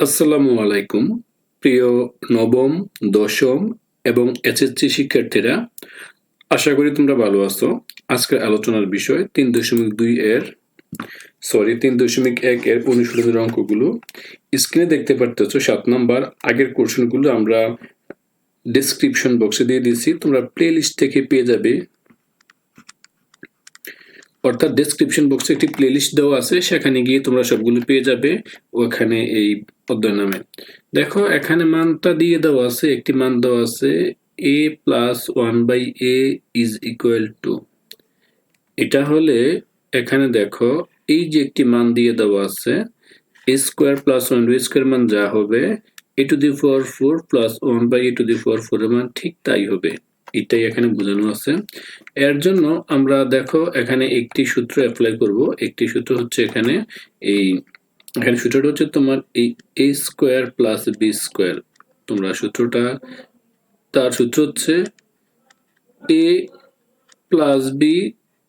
আসসালামু আলাইকুম, প্রিয় নবম, দশম এবং এসএসসি শিক্ষার্থীরা। আশা করি তোমরা ভালো আছো। আজকের আলোচনার বিষয় তিন দশমিক দুই এর সরি তিন দশমিক এক এর অনুশীলনের অঙ্কগুলো। স্ক্রিনে দেখতে পারতেছো সাত নাম্বার আগের কোশ্চেনগুলো আমরা ডেসক্রিপশন বক্সে দিয়ে দিয়েছি। তোমরা প্লে লিস্ট থেকে পেয়ে যাবে। অর্থাৎ ডেসক্রিপশন বক্সে একটি প্লেলিস্ট দেওয়া আছে, সেখানে গিয়ে তোমরা সবগুলো পেয়ে যাবে ওখানে এই অধ্যায় নামে দেখো, এখানে মানটা দিয়ে দেওয়া আছে, একটি মান দেওয়া আছে A plus one by A is equal to এটা হলে এখানে দেখো, এই যে একটি মান দিয়ে দেওয়া আছে A square plus one B square মান যা হবে A to the four four plus one by A to the four four মান ঠিক তাই হবে। এটাই এখানে বোঝানো আছে। এর জন্য আমরা দেখো এখানে একটি সূত্র অ্যাপ্লাই করব। একটি সূত্র হচ্ছে এখানে এই, এখানে সূত্রটা হচ্ছে তোমার এই A square plus B square তোমরা সূত্রটা, তার সূত্র হচ্ছে A plus B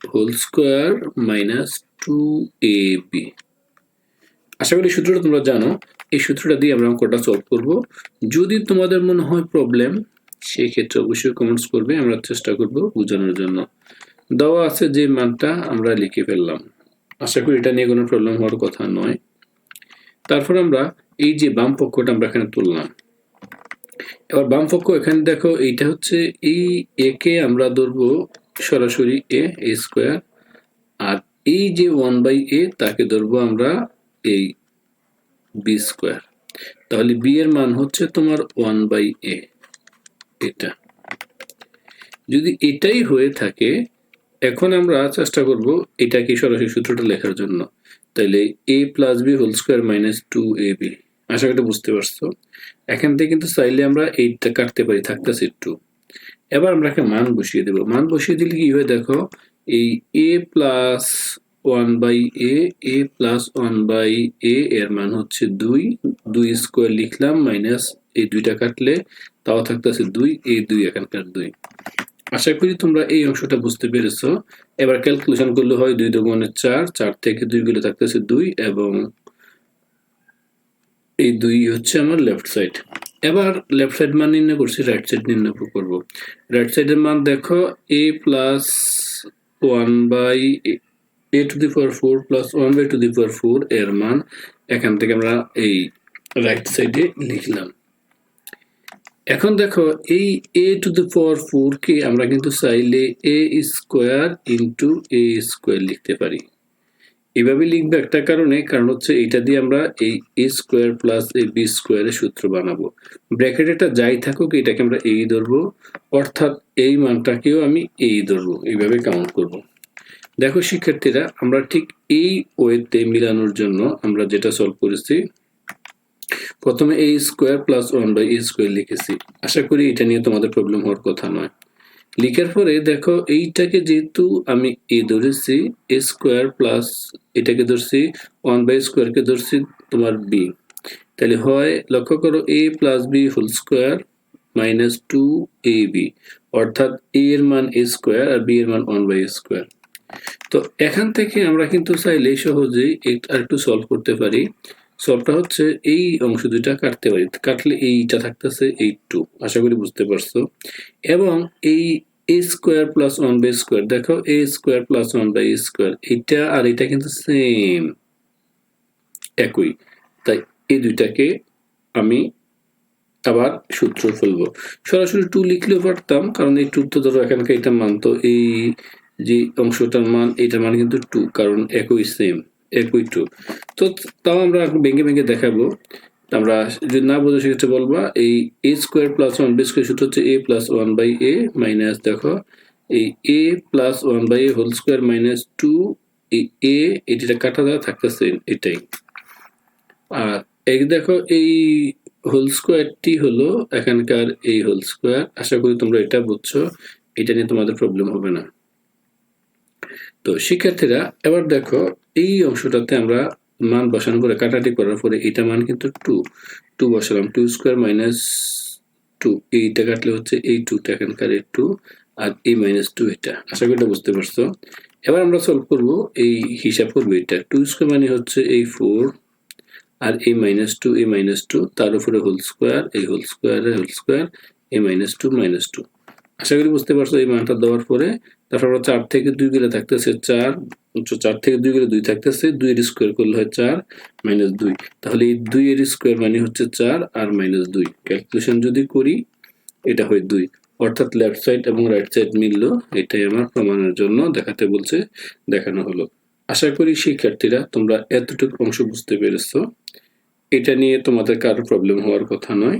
whole square minus two A B আশা করি সূত্রটা তোমরা জানো। এই সূত্রটা দিয়ে আমরা অঙ্কটা সলভ করব। যদি তোমাদের মনে হয় প্রবলেম সেই ক্ষেত্রে অবশ্যই কমেন্টস করবে, আমরা চেষ্টা করব বোঝানোর জন্য। দেওয়া আছে যে মানটা আমরা লিখে ফেললাম। আশা করি এটা নিয়ে কোনো প্রবলেম হওয়ার কথা নয়। তারপর আমরা এই যে বাম পক্ষটা আমরা এখানে তুললাম। এবার বাম পক্ষ এখানে দেখো, এইটা হচ্ছে এই এ কে আমরা ধরবো সরাসরি এ এ স্কোয়ার আর এই যে ওয়ান বাই এ তাকে ধরবো আমরা এই বি স্কোয়ার তাহলে বি এর মান হচ্ছে তোমার ওয়ান বাই এ এটা। যদি এটাই হয়ে থাকে, এখন আমরা চেষ্টা করব এটা কি সরাসরি সূত্রটা লেখার জন্য। তাহলে A plus B whole square minus two A B আশা করি বুঝতে পারছ। এখান থেকে কিন্তু চাইলে আমরা এইটা কাটতে পারি, থাকতেছে টু এবার আমরা একটা মান বসিয়ে দেব। মান বসিয়ে দিলে কি হয় দেখো, এই A plus one by A A plus one by A এর মান হচ্ছে দুই। দুই স্কোয়ার লিখলাম মাইনাস এই দুইটা কাটলে তাও থাকতেছে দুই, এই দুই, এখানকার দুই। আশা করি তোমরা এই অংশটা বুঝতে পেরেছ। এবার ক্যালকুলেশন করলে হয় দুই দুগুণের চার চার থেকে দুই গুলো থাকতেছে দুই এবং এই দুই হচ্ছে আমার লেফট সাইড এবার লেফট সাইড মান নির্ণয় করছি রাইট সাইড নির্ণয় করব। রাইট সাইডের মান দেখো A plus one by A to the power four plus one by to the power four এর মান। এখান থেকে আমরা এই রাইট সাইডে লিখলাম। এখন দেখো, এই এ টু দি পাওয়ার ফোর কে আমরা কিন্তু চাইলে A square into A square লিখতে পারি এভাবে লিখবে একটা কারণে, কারণ হচ্ছে এটা দিয়ে আমরা এই A square plus A B স্কোয়ারের সূত্র বানাবো ব্র্যাকেট এটা যাই থাকুক, এটাকে আমরা এই ধরবো, অর্থাৎ এই মানটাকেও আমি এই ধরবো, এইভাবে কাউন্ট করব। দেখো শিক্ষার্থীরা, আমরা ঠিক এই ওয়েতে মিলানোর জন্য আমরা যেটা সলভ করেছি প্রথমে এই square plus one by A square লিখেছি। আশা করি এটা নিয়ে তোমাদের প্রবলেম হওয়ার কথা নয়। লিখার পরে দেখো, এইটাকে যেহেতু আমি এ ধরেছি এ স্কোয়ার প্লাস এটাকে ধরছি ওয়ান বাই স্কোয়ারকে ধরছি তোমার বি তাহলে হয়, লক্ষ্য করো A plus B whole square minus two A B অর্থাৎ এ এর মান এ স্কোয়ার আর বি এর মান ওয়ান বাই স্কোয়ার তো এখান থেকে আমরা কিন্তু চাইলে সহজেই আর একটু সলভ করতে পারি। সলভটা হচ্ছে এই অংশ দুইটা কাটতে পারি। কাটলে এইটা থাকতেছে এই টু। আশা করি বুঝতে পারছ। এবং এই A square plus one by square দেখো A square plus one by square এটা আর এটা কিন্তু সেম একই। তাই এই দুইটাকে আমি আবার সূত্র ফেলব। সরাসরি টু লিখলেও পারতাম, কারণ এই টু তো ধরো, এখানকার এটা মানতো এই যে অংশটার মান এটার মান কিন্তু টু কারণ একই সেম একই টু তো তাও আমরা ভেঙে ভেঙে দেখাবো। আমরা যদি না বোঝো, সেক্ষেত্রে বলবা, এই A square plus one B square সূত্র হচ্ছে A plus one by A minus দেখো, এই A plus one by A whole square minus two এই এ এটিটা কাটা দেওয়া থাকতেছে এটাই। আর এই দেখো, এই হোল স্কোয়ারটি হলো এখানকার এই হোল স্কোয়ার আশা করি তোমরা এটা বুঝছ, এটা নিয়ে তোমাদের প্রবলেম হবে না। তো শিক্ষার্থীরা, এবার দেখো, এই অংশটাতে আমরা মান বসানোর করে কাটাটি করার পরে এটা মান কিন্তু টু টু বসালাম টু স্কোয়ার মাইনাস টু এইটা কাটলে হচ্ছে এই টুটা এখানকার এই টু আর এই মাইনাস টু এটা। আশা করি এটা বুঝতে পারছ। এবার আমরা সলভ করব এই হিসাব করব এটা টু স্কোয়ার মানে হচ্ছে এই four R A minus two A minus two তার উপরে হোল স্কোয়ার এই whole square whole square A minus two minus two আশা করি বুঝতে পারছ এই মানটা দেওয়ার পরে তারপর আবার চার থেকে দুই গেলে থাকতেছে চার, উচ্চ চার থেকে দুই গেলে দুই থাকতেছে, দুই এর স্কোয়ার করলে হয় চার মাইনাস দুই। তাহলে এই এর স্কোয়ার মানে হচ্ছে চার আর মাইনাস দুই। ক্যালকুলেশন যদি করি, এটা হয় দুই। অর্থাৎ লেফট সাইড এবং রাইট সাইড মিললো, এটাই আমার প্রমাণের জন্য দেখাতে বলছে, দেখানো হলো। আশা করি শিক্ষার্থীরা তোমরা এতটুকু অংশ বুঝতে পেরেছ। এটা নিয়ে তোমাদের কারও প্রবলেম হওয়ার কথা নয়।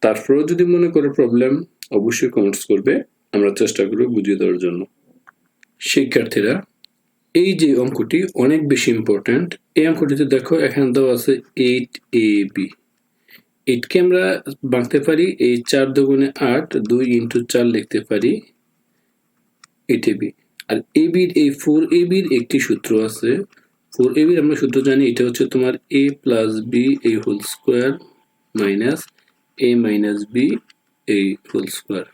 তারপরেও যদি মনে করো প্রবলেম অবশ্যই কমেন্টস করবে। আমরা চেষ্টা করব বুঝিয়ে দেওয়ার জন্য। শিক্ষার্থীরা, এই যে অঙ্কটি অনেক বেশি ইম্পর্ট্যান্ট এই অঙ্কটিতে দেখো এখানে দেওয়া আছে এইট এ বি এইটকে আমরা বাঁধতে পারি, এই চার দুগুণে আট, দুই ইন্টু চার লিখতে পারি এইট বি আর এ বির এই ফোর এ বির একটি সূত্র আছে। ফোর এ বির আমরা সূত্র জানি, এটা হচ্ছে তোমার এ প্লাস বি এই whole square minus A minus B এই হোল স্কোয়ার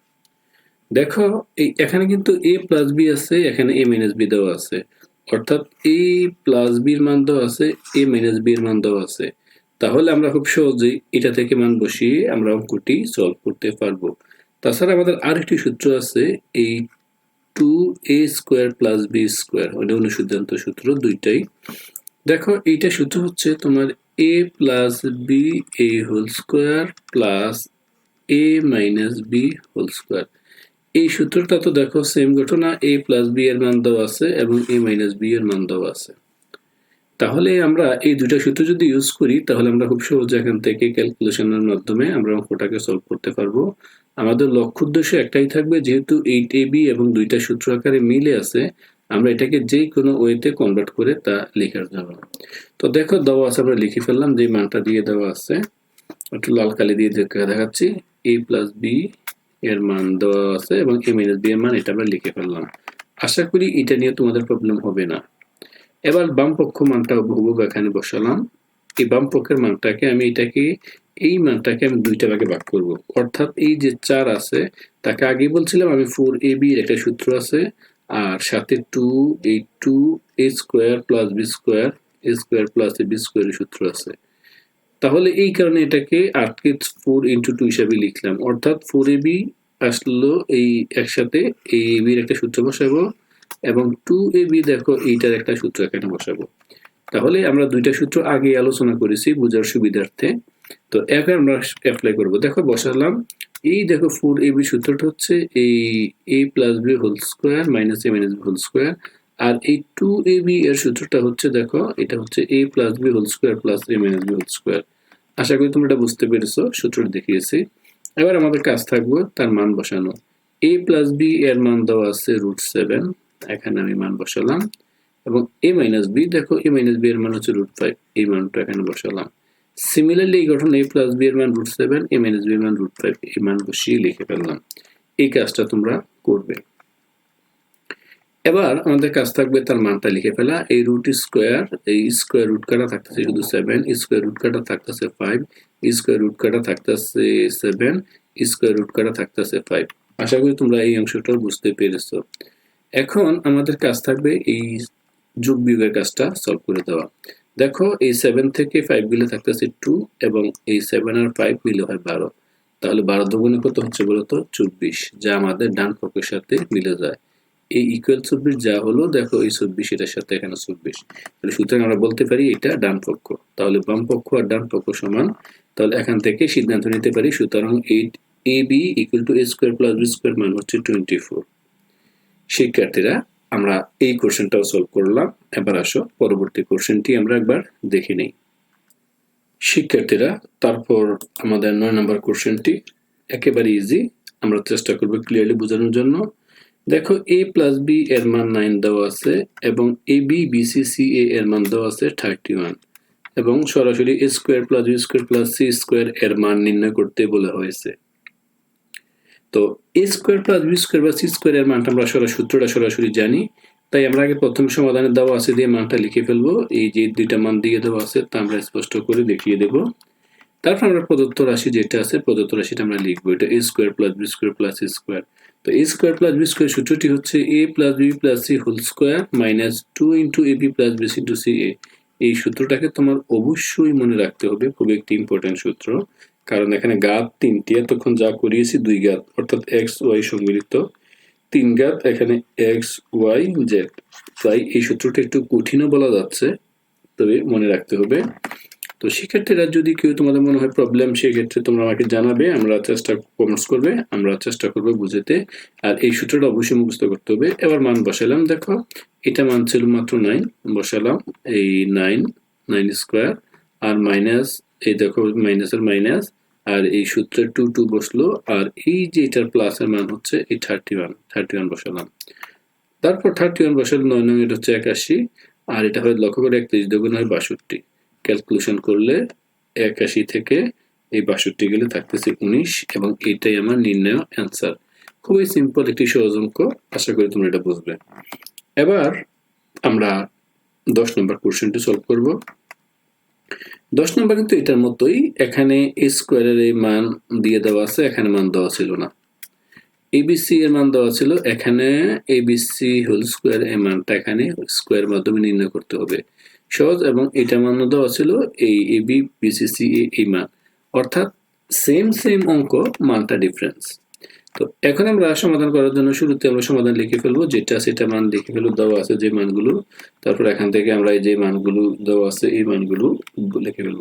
দেখো, এই এখানে কিন্তু এ প্লাস বি আছে, এখানে এ মাইনাস বি দেওয়া আছে। অর্থাৎ এ প্লাস বির মান দেওয়া আছে এ মাইনাস বি এর মান দেওয়া আছে। তাহলে আমরা খুব সহজেই এটা থেকে মান বসিয়ে আমরা অঙ্কটি সলভ করতে পারব। তাছাড়া আমাদের আরেকটি সূত্র আছে, এই two A square plus B square ওটা অনুসিদ্ধান্ত সূত্র দুইটাই। দেখো, এইটা সূত্র হচ্ছে তোমার A plus B A whole square plus A minus B whole square এই সূত্রটা তো দেখো সেম ঘটনা এ প্লাস বি এর মান দেওয়া আছে এবং এ মাইনাস বি এর মান দেওয়া আছে। তাহলে আমরা এই দুটা সূত্র যদি ইউজ করি, তাহলে আমরা খুব সহজে এখান থেকে ক্যালকুলেশনের মাধ্যমে আমরা অঙ্কটাকে সলভ করতে পারব। আমাদের লক্ষ্য উদ্দেশ্য একটাই থাকবে, যেহেতু এইট এ বি এবং দুইটা সূত্র আকারে মিলে আছে, আমরা এটাকে যে কোনো ওয়েতে কনভার্ট করে তা লেখার জন্য। তো দেখো, দেওয়া আছে, আমরা লিখে ফেললাম, যে মানটা দিয়ে দেওয়া আছে। একটু লাল কালি দিয়ে দেখাচ্ছি। এ প্লাস বি এর মান দেওয়া আছে এবং এ মাইনাস বি এর মান এটা আমরা লিখে ফেললাম। আশা করি এটা নিয়ে তোমাদের প্রবলেম হবে না। এবার বাম পক্ষ মানটা হুবহু এখানে বসালাম। এই বাম পক্ষের মানটাকে আমি এটাকে, এই মানটাকে আমি দুইটা ভাগে ভাগ করব। অর্থাৎ এই যে চার আছে, তাকে আগে বলছিলাম আমি ফোর এ বি একটা সূত্র আছে, আর সাথে টু এই two A square plus B square A square plus A B স্কোয়ারের সূত্র আছে। তাহলে এই কারণে এটাকে আটকে ফোর ইন্টু টু হিসাবে লিখলাম। অর্থাৎ ফোর এ বি আসলো এই একসাথে, এই এ বির একটা সূত্র বসাবো এবং টু এ বি দেখো এইটার একটা সূত্র এখানে বসাবো। তাহলে আমরা দুইটা সূত্র আগে আলোচনা করেছি বোঝার সুবিধার্থে। তো এখন আমরা অ্যাপ্লাই করব। দেখো বসালাম, এই দেখো ফোর এ বি সূত্রটা হচ্ছে এই A plus B whole square minus A minus B whole square আর এই টু এ বি এর সূত্রটা হচ্ছে, দেখো, এটা হচ্ছে A plus B whole square plus A minus B whole square আশা করি তোমরা এটা বুঝতে পেরেছ, সূত্রটা দেখিয়েছি। এবার আমাদের কাজ থাকবে তার মান বসানো। এ প্লাস বি এর মান দেওয়া আছে রুট সেভেন এখানে আমি মান বসালাম। এবং এ মাইনাস বি দেখো এ মাইনাস বি এর মান হচ্ছে রুট ফাইভ এই মানটা এখানে বসালাম। সিমিলারলি এই গঠন এ প্লাস বি এর মান root seven A minus B এর মান রুট ফাইভ এই মান বসিয়ে লিখে ফেললাম। এই কাজটা তোমরা করবে। এবার আমাদের কাজ থাকবে তার মানটা লিখে ফেলা। এই রুট স্কোয়ার এই স্কোয়ার রুট কাটা থাকতেছে শুধু সেভেন স্কোয়ার রুট কাটা থাকতেছে ফাইভ স্কোয়ার রুট কাটা থাকতেছে সেভেন স্কোয়ার রুট কাটা থাকতেছে ফাইভ আশা করি তোমরা এই অংশটা বুঝতে পেরেছ। এখন আমাদের কাজ থাকবে এই যোগ বিয়োগের কাজটা সলভ করে দেওয়া। দেখো, এই সেভেন থেকে ফাইভ মিলে থাকতেছে টু এবং এই সেভেন আর ফাইভ মিলে হয় বারো। তাহলে বারো দুগুণে কত হচ্ছে বলতো? চব্বিশ, যা আমাদের ডান পক্ষের সাথে মিলে যায়। এই ইকুয়াল চব্বিশ যা হলো, দেখো এই চব্বিশ এটার সাথে এখানে চব্বিশ। তাহলে সুতরাং আমরা বলতে পারি এটা ডান পক্ষ। তাহলে বাম পক্ষ আর ডান পক্ষ সমান, তাহলে এখান থেকে সিদ্ধান্ত নিতে পারি সুতরাং eight A B equal to A square plus B square মান হচ্ছে টোয়েন্টি ফোর শিক্ষার্থীরা, আমরা এই কোশ্চেনটাও সলভ করলাম। এবার আসো, পরবর্তী কোশ্চেনটি আমরা একবার দেখে নেই। শিক্ষার্থীরা, তারপর আমাদের নয় নম্বর কোশ্চেনটি একেবারে ইজি আমরা চেষ্টা করব ক্লিয়ারলি বোঝানোর জন্য। দেখো এ প্লাস বি এর মান নাইন দেওয়া আছে এবং A B BC C A এর মান দেওয়া আছে থার্টি ওয়ান এবং সরাসরি A square plus B square plus C square এর মান নির্ণয় করতে বলা হয়েছে। তো A square plus B square বা সি স্কোয়ার এর মানটা আমরা সরাসরি সূত্রটা সরাসরি জানি, তাই আমরা আগে প্রথম সমাধানে দেওয়া আছে দিয়ে মানটা লিখে ফেলব। এই যে দুইটা মান দিয়ে দেওয়া আছে তা আমরা স্পষ্ট করে দেখিয়ে দেব। তারপর আমরা প্রদত্ত রাশি যেটা আছে, প্রদত্ত রাশিটা আমরা লিখব। এটা A square plus B square plus square তো A square plus B square সূত্রটি হচ্ছে A plus B plus C whole square minus two into A B plus B C into C A এই সূত্রটাকে তোমার অবশ্যই মনে রাখতে হবে, খুব একটি ইম্পর্টেন্ট সূত্র। কারণ এখানে গাত তিনটি, এতক্ষণ যা করিয়েছি দুই গাত অর্থাৎ এক্স ওয়াই সম্মিলিত তিন গাত এখানে এক্স ওয়াই জেড তাই এই সূত্রটা একটু কঠিনও বলা যাচ্ছে, তবে মনে রাখতে হবে। তো সেক্ষেত্রে যদি কেউ তোমাদের মনে হয় প্রবলেম সেক্ষেত্রে তোমরা আমাকে জানাবে, আমরা চেষ্টা কমেন্টস করবে, আমরা চেষ্টা করব বুঝতে। আর এই সূত্রটা অবশ্যই মুখস্থ করতে হবে। এবার মান বসালাম, দেখো। এটা মান ছিল মাত্র নাইন বসালাম। এই নাইন নাইন স্কোয়ার আর মাইনাস এই দেখো মাইনাসের মাইনাস আর এই সূত্রে টু টু বসল। আর এই যে এটার প্লাসের মান হচ্ছে, এই থার্টি ওয়ান থার্টি ওয়ান বসালাম। তারপর থার্টি ওয়ান বসালে, নয় নয়, এটা হচ্ছে একাশি। আর এটা হয় লক্ষ্য করে একত্রিশ দুগুণ হয় বাষট্টি। ক্যালকুলেশন করলে একাশি থেকে এই বাষট্টি গেলে থাকতেছে উনিশ, এবং এটাই আমার নির্ণয় অ্যান্সার খুবই সিম্পল একটি সহজ অঙ্ক, আশা করি তোমরা এটা বুঝবে। এবার আমরা দশ নম্বর কোশ্চেনটি সলভ করব। দশ নম্বর কিন্তু এটার মতোই, এখানে এ স্কোয়ারের এই মান দিয়ে দেওয়া আছে, এখানে মান দেওয়া ছিল না। এবিসি এর মান দেওয়া ছিল, এখানে এবিসি হোল স্কোয়ার এর মানটা এখানে স্কোয়ার মাধ্যমে নির্ণয় করতে হবে। সহজ এবং এটা মান দেওয়া ছিল এই এবি বিসিসি এই মান। অর্থাৎ সেম সেম অঙ্ক, মানটা ডিফারেন্স তো এখন আমরা সমাধান করার জন্য শুরুতে আমরা সমাধান লিখে ফেলব, যেটা সেটা মান লিখে ফেলব, দেওয়া আছে যে মানগুলো। তারপর এখান থেকে আমরা এই যে মানগুলো দেওয়া আছে, এই মানগুলো লিখে ফেলব।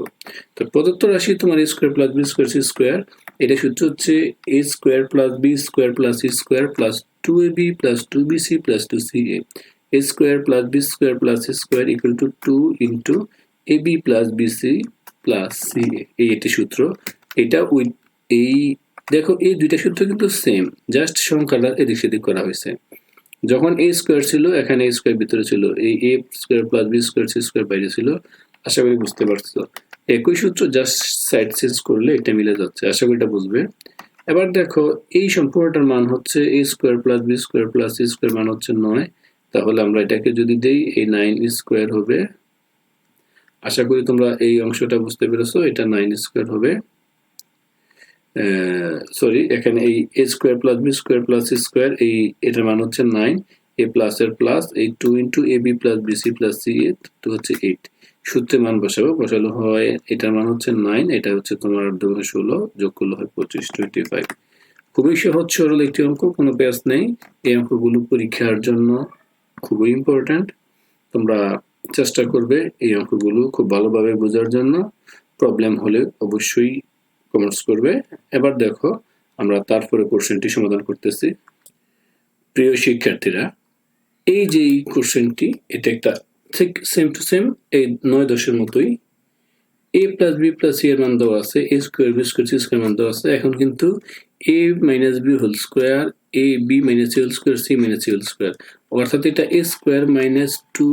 তো প্রদত্ত রাশি তোমার square plus B square C square এটা সূত্র হচ্ছে A square plus B square plus C square plus two A B plus two B C plus two C A B square plus C square equal to two into A B plus B C plus C A এই একটি সূত্র। এটা with এই, দেখো, এই দুইটা সূত্র কিন্তু সেম জাস্ট সংখ্যাটা এদিক সেদিক করা হয়েছে। যখন এ স্কোয়ার ছিল, এখানে এ স্কোয়ার ভিতরে ছিল, এই A square plus B square C square বাইরে ছিল, আশা করি বুঝতে পারছ। একই সূত্র জাস্ট সাইড চেঞ্জ করলে এটা মিলে যাচ্ছে, আশা করি এটা বুঝবে। এবার দেখো, এই সম্পূর্ণটার মান হচ্ছে A square plus B square plus C square মান হচ্ছে নয়। তাহলে আমরা এটাকে যদি দেই, এই নাইন স্কোয়ার হবে। আশা করি তোমরা এই অংশটা বুঝতে পেরেছ, এটা নাইন স্কোয়ার হবে। সরি এখানে এই A square plus B square plus square এই, এটার মান হচ্ছে নাইন এ প্লাস এর প্লাস এই two into A B plus B C plus C A তো হচ্ছে এইট সূত্রে মান বসাবো, বসালো হয়, এটার মান হচ্ছে নাইন এটা হচ্ছে তোমার দুগুণ ষোলো, যোগ করলে হয় পঁচিশ টোয়েন্টি ফাইভ খুবই সহজ সরল একটি অঙ্ক, কোনো ব্যাস নেই। এই অঙ্কগুলো পরীক্ষার জন্য খুবই ইম্পর্ট্যান্ট তোমরা চেষ্টা করবে এই অঙ্কগুলো খুব ভালোভাবে বোঝার জন্য। প্রবলেম হলে অবশ্যই কমেন্টস করবে। এবার দেখো, আমরা তারপরে কোশ্চেনটি সমাধান করতেছি। প্রিয় শিক্ষার্থীরা, এই যে কোশ্চেনটি এটা একটা ঠিক সেম টু সেম এই নয় দশের মতোই। A plus B plus C এর মান দেওয়া আছে A square B square C square মান দেওয়া আছে। এখন কিন্তু A minus B whole square A B minus C whole square C minus C whole square অর্থাৎ এটা A square minus two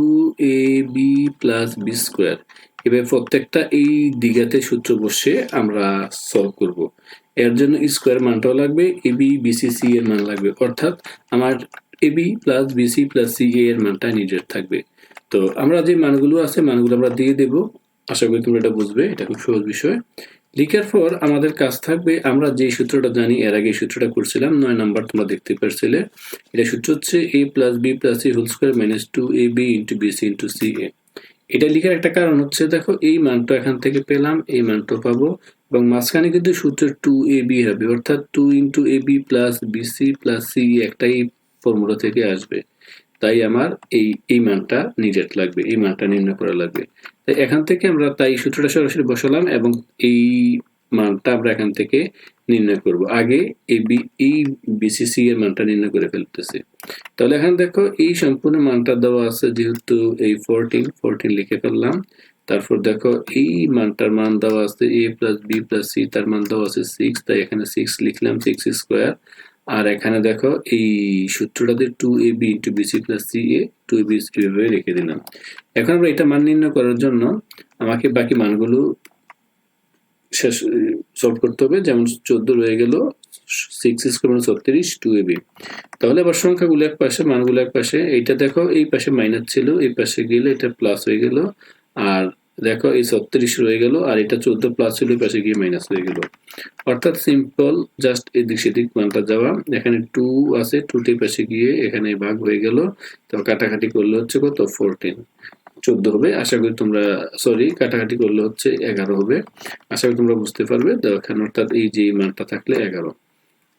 A B plus B প্রত্যেকটা এই দিঘাতে সূত্র বসে আমরা সলভ করব। এর জন্য স্কোয়ার মানটাও লাগবে এ বি বিসি সি এর মান লাগবে। অর্থাৎ আমার A B plus BC plus C এর মানটা নিজের থাকবে। তো আমরা যে মানগুলো আছে, মানগুলো আমরা দিয়ে দেব। আশা করি তোমরা এটা বুঝবে, এটা খুব সহজ বিষয়। লিখার পর আমাদের কাজ থাকবে, আমরা যে সূত্রটা জানি, এর আগে সূত্রটা করছিলাম, নয় নাম্বার তোমরা দেখতে পারছিলে এটা সূত্র হচ্ছে A plus B plus C whole square minus two A B into B C into C A এটা লিখার একটা কারণ হচ্ছে, দেখো, এই মানটা এখান থেকে পেলাম, এই মানটা পাবো, এবং মাঝখানে কিন্তু সূত্র টু এ বি হবে, অর্থাৎ two into A B plus BC plus C একটাই ফর্মুলা থেকে আসবে। তাই আমার এই এই মানটা নিজের লাগবে, এই মানটা নির্ণয় করা লাগবে। তাই এখান থেকে আমরা তাই সূত্রটা সরাসরি বসালাম এবং এই মানটা আমরা এখান থেকে নির্ণয় করব। আগে এই এই বিসিসি এর মানটা নির্ণয় করে ফেলতেছি। তাহলে এখানে দেখো, এই সম্পূর্ণ মানটা দেওয়া আছে যেহেতু এই ফোরটিন ফোরটিন লিখে ফেললাম। তারপর দেখো, এই মানটার মান দেওয়া আছে A plus B plus C তার মান দেওয়া আছে সিক্স তাই এখানে সিক্স লিখলাম সিক্স স্কোয়ার আর এখানে দেখো, এই সূত্রটাতে two A B into BC plus C A two A B এভাবে রেখে দিলাম। এখন আমরা এটা মান নির্ণয় করার জন্য আমাকে বাকি মানগুলো শেষ সলভ করতে হবে। যেমন চোদ্দ রয়ে গেল সিক্স স্কোয়ার ছত্রিশ টু এ বি তাহলে আবার সংখ্যাগুলো এক পাশে, মানগুলো এক পাশে। এইটা দেখো, এই পাশে মাইনাস ছিল, এই পাশে গেলে এটা প্লাস হয়ে গেল। আর দেখো, এই ছত্রিশ রয়ে গেল, আর এটা চোদ্দ প্লাস ছিল পাশে গিয়ে মাইনাস হয়ে গেল। অর্থাৎ সিম্পল জাস্ট এদিক সেদিক মানটা যাওয়া। এখানে টু আছে টুটির পাশে গিয়ে এখানে ভাগ হয়ে গেল। তো কাটাকাটি করলে হচ্ছে কত? ফোরটিন চোদ্দ হবে। আশা করি তোমরা সরি কাটাকাটি করলে হচ্ছে এগারো হবে। আশা করি তোমরা বুঝতে পারবে। দেখেন অর্থাৎ এই যে মানটা থাকলে এগারো।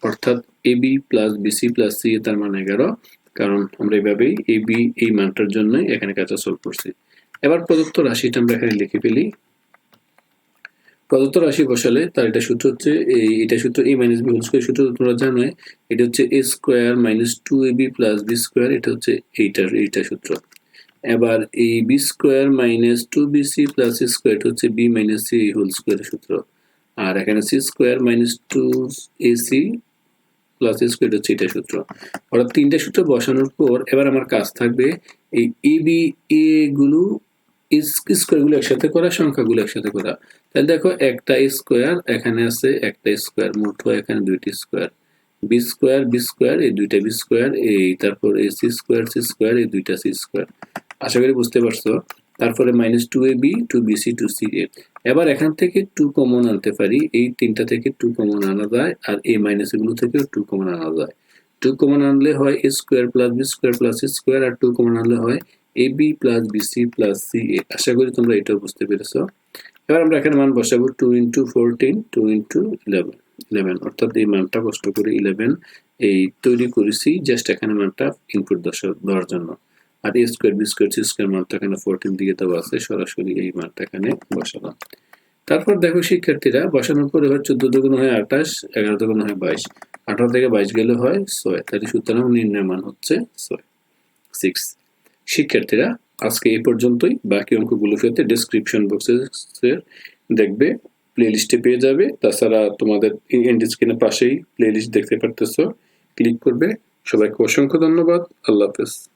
অর্থাৎ A B plus BC plus C তার মান এগারো। কারণ আমরা এইভাবেই এ বি এই মানটার জন্যই এখানে কাজটা সলভ করছি। এবার প্রদত্ত রাশিটা আমরা এখানে লিখে ফেলি। প্রদত্ত রাশি বসালে তার এটা সূত্র হচ্ছে এই এটা সূত্র A minus B whole square সূত্র তোমরা জানো এটা হচ্ছে A square minus two A B plus B square এটা হচ্ছে এইটার, এইটা সূত্র। এবার এই B square minus two B C plus C square এটা হচ্ছে বি মাইনাস সি হোল স্কোয়ারের সূত্র। আর এখানে C square minus two A C plus A square হচ্ছে এটা সূত্র। অর্থাৎ তিনটা সূত্র বসানোর পর এবার আমার কাজ থাকবে এই এ বি এ গুলো স্কোয়ারগুলো একসাথে করা সংখ্যাগুলো একসাথে করা। তাহলে দেখো একটা স্কোয়ার এখানে আছে একটা স্কোয়ার মোট এখানে দুইটি square B square B square এই দুইটা বি স্কোয়ার এই তারপর সি স্কোয়ার সি স্কোয়ার এই দুইটা সি স্কোয়ার আশা করি বুঝতে পারছ? তারপরে minus two A B two B C two C A এবার এখান থেকে টু কমন আনতে পারি। এই তিনটা থেকে টু কমন আনা যায়, আর এই মাইনাসগুলো থেকেও টু কমন আনা যায়। টু কমন আনলে হয় A square plus B square plus C square R two common আনলে হয় B C plus C A আশা করি তোমরা এটাও বুঝতে পেরেছ। এবার আমরা এখানে মান বসাবো two into fourteen two into eleven eleven অর্থাৎ এই মানটা কষ্ট করে ইলেভেন এই তৈরি করেছি জাস্ট এখানে মানটা ইনপুট দেওয়ার জন্য। আর A square B square C square মানটা এখানে ফোরটিন দিয়ে দেওয়া আছে, সরাসরি এই মানটা এখানে বসালাম। তারপর দেখো শিক্ষার্থীরা, বসানোর পরে হয় চোদ্দ দুগুণ হয় আঠাশ, এগারো দুগুণ হয় বাইশ। আঠারো থেকে বাইশ গেলে হয় ছয়। তাহলে সুতরাং নির্ণয় মান হচ্ছে ছয়। সিক্স শিক্ষার্থীরা আজকে এই পর্যন্তই। বাকি অঙ্কগুলো ফেলতে ডিসক্রিপশন বক্সে দেখবে প্লে লিস্টে পেয়ে যাবে। তাছাড়া তোমাদের এন্ড স্ক্রিনের পাশেই প্লে লিস্ট দেখতে পারতেছ। ক্লিক করবে। সবাইকে অসংখ্য ধন্যবাদ। আল্লাহ হাফেজ।